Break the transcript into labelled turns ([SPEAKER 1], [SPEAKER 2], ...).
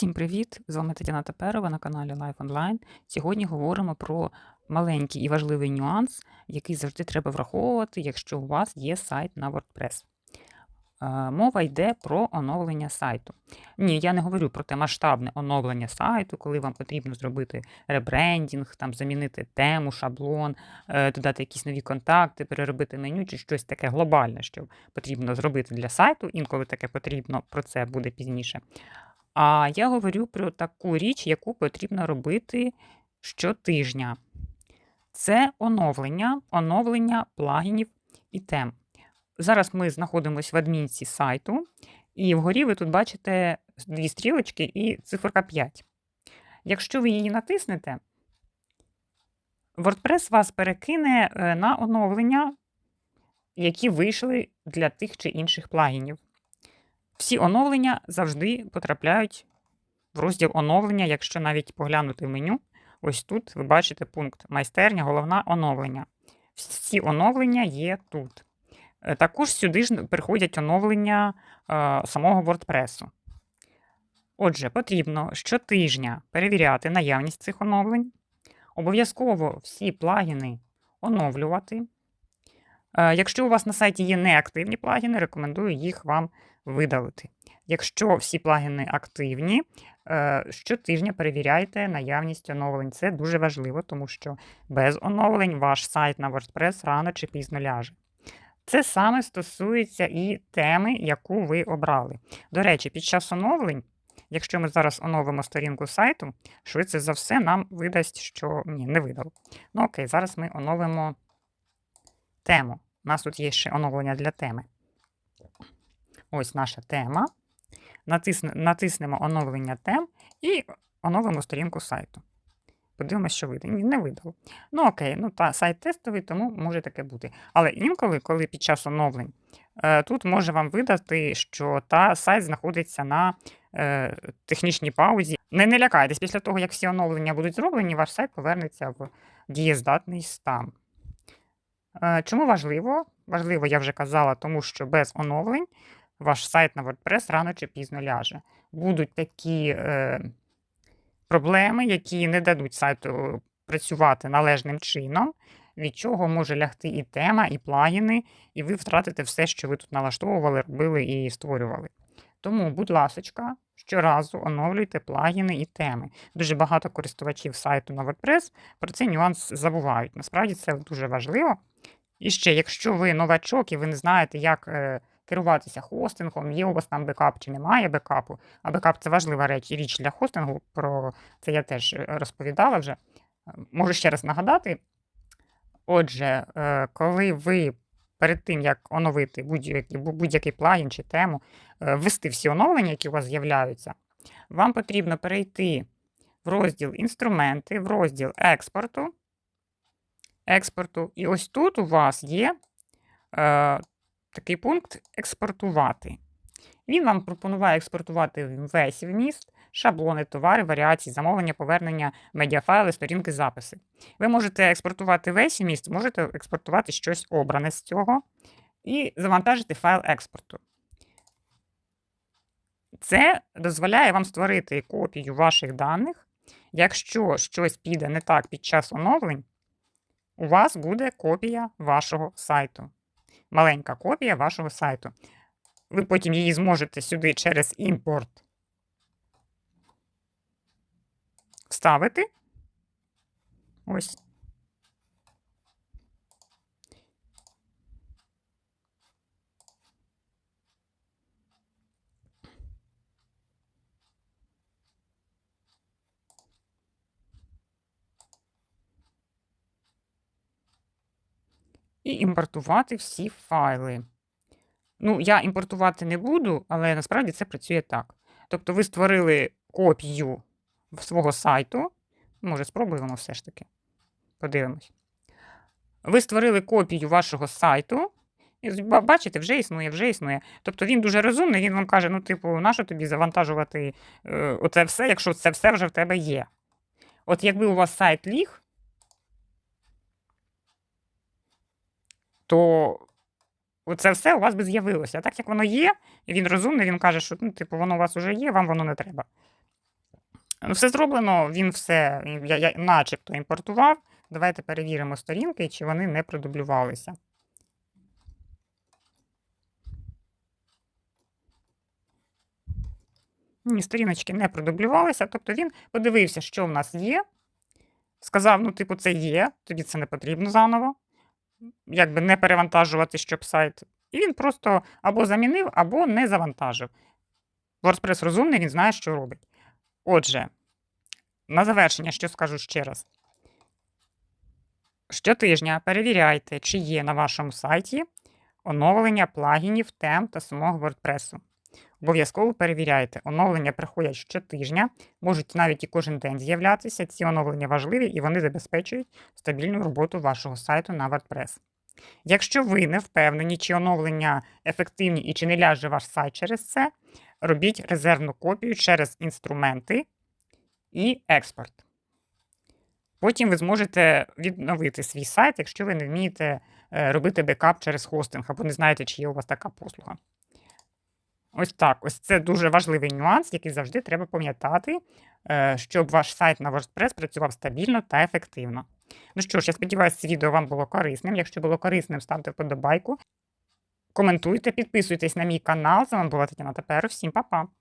[SPEAKER 1] Всім привіт! З вами Тетяна Теперова на каналі Life Online. Сьогодні говоримо про маленький і важливий нюанс, який завжди треба враховувати, якщо у вас є сайт на WordPress. Е, Мова йде про оновлення сайту. Ні, я не говорю про те масштабне оновлення сайту, коли вам потрібно зробити ребрендінг, там замінити тему, шаблон, е, додати якісь нові контакти, переробити меню чи щось таке глобальне, що потрібно зробити для сайту. Інколи таке потрібно, про це буде пізніше. А я говорю про таку річ, яку потрібно робити щотижня. Це оновлення, оновлення плагінів і тем. Зараз ми знаходимося в адмінці сайту, і вгорі ви тут бачите дві стрілочки і циферка 5. Якщо ви її натиснете, WordPress вас перекине е, на оновлення, які вийшли для тих чи інших плагінів. Всі оновлення завжди потрапляють в розділ оновлення, якщо навіть поглянути в меню. Ось тут ви бачите пункт майстерня, головне оновлення. Всі оновлення є тут. Е, Також сюди ж приходять оновлення е, самого WordPress. Отже, потрібно щотижня перевіряти наявність цих оновлень. Обов'язково всі плагіни оновлювати. Е, Якщо у вас на сайті є неактивні плагіни, рекомендую їх вам видалити. Якщо всі плагіни активні, е, щотижня перевіряйте наявність оновлень. Це дуже важливо, тому що без оновлень ваш сайт на WordPress рано чи пізно ляже. Це саме стосується і теми, яку ви обрали. До речі, під час оновлень, якщо ми зараз оновимо сторінку сайту, швидше за все нам видасть, що ні, не видало. Ну окей, зараз ми оновимо тему. У нас тут є ще оновлення для теми. Ось наша тема. Натисне, натиснемо оновлення тем і оновимо сторінку сайту. Подивимося, що вийде. Ні, не видало. Ну окей, ну та сайт тестовий, тому може таке бути. Але інколи, коли під час оновлень, е, тут може вам видати, що та сайт знаходиться на е, технічній паузі. Не, не лякайтесь, після того, як всі оновлення будуть зроблені, ваш сайт повернеться в дієздатний стан. Е, Чому важливо? Важливо, я вже казала, тому що без оновлень ваш сайт на WordPress рано чи пізно ляже. Будуть такі е, проблеми, які не дадуть сайту працювати належним чином, від чого може лягти і тема, і плагіни, і ви втратите все, що ви тут налаштовували, робили і створювали. Тому, будь ласочка, щоразу оновлюйте плагіни і теми. Дуже багато користувачів сайту на WordPress про цей нюанс забувають. Насправді це дуже важливо. І ще, якщо ви новачок і ви не знаєте, як е, керуватися хостингом, є у вас там бекап чи немає бекапу, а бекап це важлива реч, річ для хостингу, про це я теж е, розповідала вже. Е, Можу ще раз нагадати. Отже, е, коли ви перед тим, як оновити будь-який будь-який плагін чи тему, е, ввести всі оновлення, які у вас з'являються, вам потрібно перейти в розділ інструменти, в розділ експорту. експорту. І ось тут у вас є е, такий пункт експортувати. Він вам пропонує експортувати весь вміст, шаблони, товари, варіації, замовлення, повернення, медіафайли, сторінки, записи. Ви можете експортувати весь вміст, можете експортувати щось обране з цього і завантажити файл експорту. Це дозволяє вам створити копію ваших даних. Якщо щось піде не так під час оновлень, у вас буде копія вашого сайту. Маленька копія вашого сайту. Ви потім її зможете сюди через імпорт вставити. Ось. І імпортувати всі файли. Ну, я імпортувати не буду, але насправді це працює так. Тобто, ви створили копію свого сайту. Може, спробуємо все ж таки. Подивимось. Ви створили копію вашого сайту. І бачите, вже існує, вже існує. Тобто він дуже розумний, він вам каже: ну, типу, нащо тобі завантажувати е, оце все, якщо це все вже в тебе є. От якби у вас сайт ліг, то оце все у вас би з'явилося. А так як воно є, і він розумний, він каже, що ну, типу, воно у вас вже є, вам воно не треба. Ну, Все зроблено, він все, я, я начебто імпортував. Давайте перевіримо сторінки, чи вони не продублювалися. Ні, сторіночки не продублювалися. Тобто він подивився, що в нас є. Сказав: ну, типу, це є, тобі це не потрібно заново. Якби не перевантажувати, щоб сайт. І він просто або замінив, або не завантажив. WordPress розумний, він знає, що робить. Отже, на завершення, що скажу ще раз. Щотижня перевіряйте, чи є на вашому сайті оновлення плагінів, тем та самого WordPress. Обов'язково перевіряйте. Оновлення приходять щотижня, можуть навіть і кожен день з'являтися. Ці оновлення важливі і вони забезпечують стабільну роботу вашого сайту на WordPress. Якщо ви не впевнені, чи оновлення ефективні і чи не ляже ваш сайт через це, робіть резервну копію через інструменти і експорт. Потім ви зможете відновити свій сайт, якщо ви не вмієте е, робити бекап через хостинг або не знаєте, чи є у вас така послуга. Ось так. Ось це дуже важливий нюанс, який завжди треба пам'ятати, е, щоб ваш сайт на WordPress працював стабільно та ефективно. Ну що ж, я сподіваюся, це відео вам було корисним. Якщо було корисним, ставте вподобайку, коментуйте, підписуйтесь на мій канал. З вами була Тетяна Тепер. Всім па-па!